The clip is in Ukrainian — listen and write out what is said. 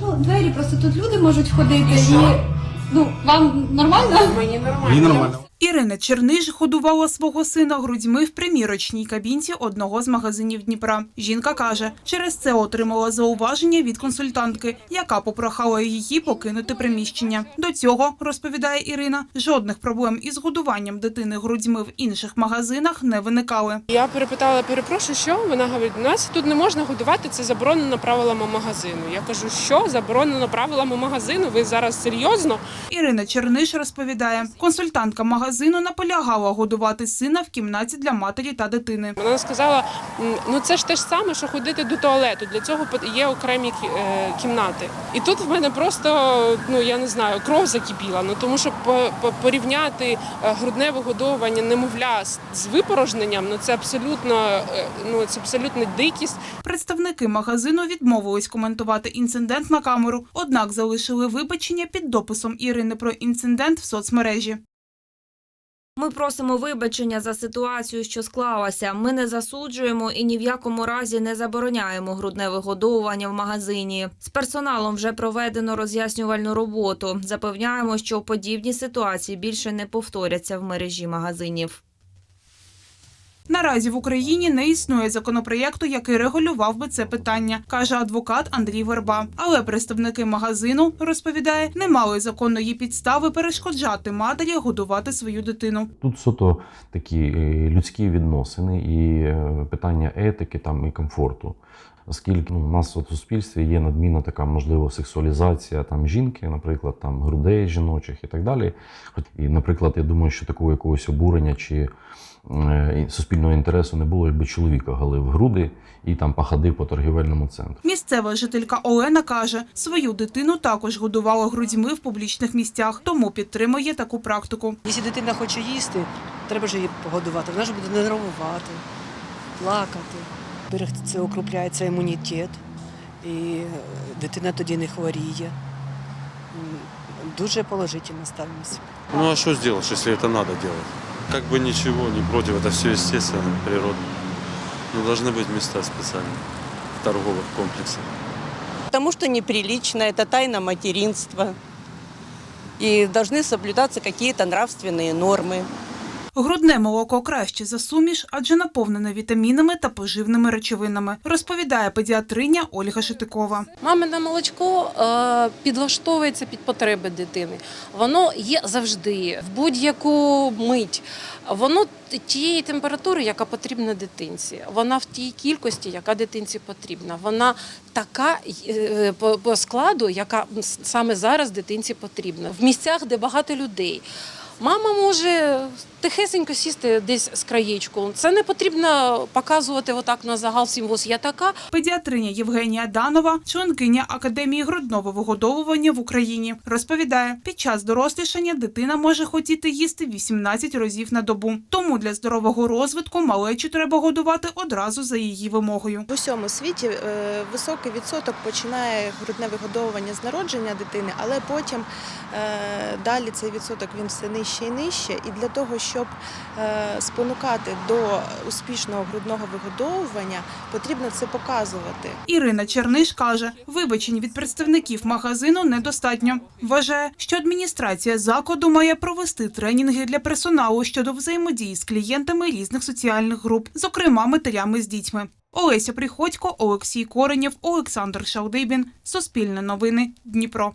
Ну, двері просто тут люди можуть ходити і ну вам нормально? Мені нормально. Ірина Черниш годувала свого сина грудьми в примірочній кабінці одного з магазинів Дніпра. Жінка каже, через це отримала зауваження від консультантки, яка попрохала її покинути приміщення. До цього розповідає Ірина, жодних проблем із годуванням дитини грудьми в інших магазинах не виникали. Я перепитала, перепрошую, що вона говорить, у нас тут не можна годувати, це заборонено правилами магазину. Я кажу, що заборонено правилами магазину? Ви зараз серйозно? Ірина Черниш розповідає, консультантка магазину наполягала годувати сина в кімнаті для матері та дитини. Вона сказала: ну це ж те ж саме, що ходити до туалету. Для цього є окремі е, кімнати. І тут в мене просто ну я не знаю, кров закипіла. Ну тому що по- по- порівняти е, грудне вигодовування немовля з, з випорожненням, ну це абсолютно е, ну це абсолютно дикість. Представники магазину відмовились коментувати інцидент на камеру, однак залишили вибачення під дописом Ірини про інцидент в соцмережі. Ми просимо вибачення за ситуацію, що склалася. Ми не засуджуємо і ні в якому разі не забороняємо грудне вигодовування в магазині. З персоналом вже проведено роз'яснювальну роботу. Запевняємо, що подібні ситуації більше не повторяться в мережі магазинів. Наразі в Україні не існує законопроєкту, який регулював би це питання, каже адвокат Андрій Верба. Але представники магазину розповідає, не мали законної підстави перешкоджати матері годувати свою дитину. Тут суто такі е, людські відносини і е, питання етики там і комфорту. Оскільки ну, у нас от в суспільстві є надмінна така можливо сексуалізація там жінки, наприклад, там грудей жіночих і так далі. Хоч- І, наприклад, я думаю, що такого якогось обурення чи е, суспільного інтересу не було, якби чоловіка галив груди і там походив по торгівельному центру. Місцева жителька Олена каже, свою дитину також годувала грудьми в публічних місцях, тому підтримує таку практику. Якщо дитина хоче їсти, треба ж її погодувати. Вона ж буде нервувати, плакати. Берег це укріпляється імунітет, і е, дитина тоді не хворіє. М, Дуже положительно ставимося. Ну а что сделаешь, если это надо делать? Как бы ничего, не против, это все естественно, природно. Но должны быть места специальные в торговых комплексах. Потому что неприлично, это тайна материнства. И должны соблюдаться какие-то нравственные нормы. Грудне молоко краще за суміш, адже наповнене вітамінами та поживними речовинами, розповідає педіатриня Ольга Шитикова. Мамине молочко е, підлаштовується під потреби дитини. Воно є завжди, в будь-яку мить. Воно тієї температури, яка потрібна дитинці. Вона в тій кількості, яка дитинці потрібна. Вона така е, по, по складу, яка саме зараз дитинці потрібна. В місцях, де багато людей. Мама може тихесенько сісти десь з краєчку. Це не потрібно показувати отак на загал всім ось я така. Педіатриня Євгенія Данова, членкиня Академії грудного вигодовування в Україні, розповідає, під час дорослішання дитина може хотіти їсти 18 разів на добу. Тому для здорового розвитку малечу треба годувати одразу за її вимогою. В усьому світі е, високий відсоток починає грудне вигодовування з народження дитини, але потім е, далі цей відсоток він все нижче і нижче. І для того, щоб е, спонукати до успішного грудного вигодовування, потрібно це показувати. Ірина Черниш каже, вибачень від представників магазину недостатньо. Вважає, що адміністрація закладу має провести тренінги для персоналу щодо взаємодії з клієнтами різних соціальних груп, зокрема матерями з дітьми. Олеся Приходько, Олексій Коренєв, Олександр Шалдибін. Суспільне новини. Дніпро.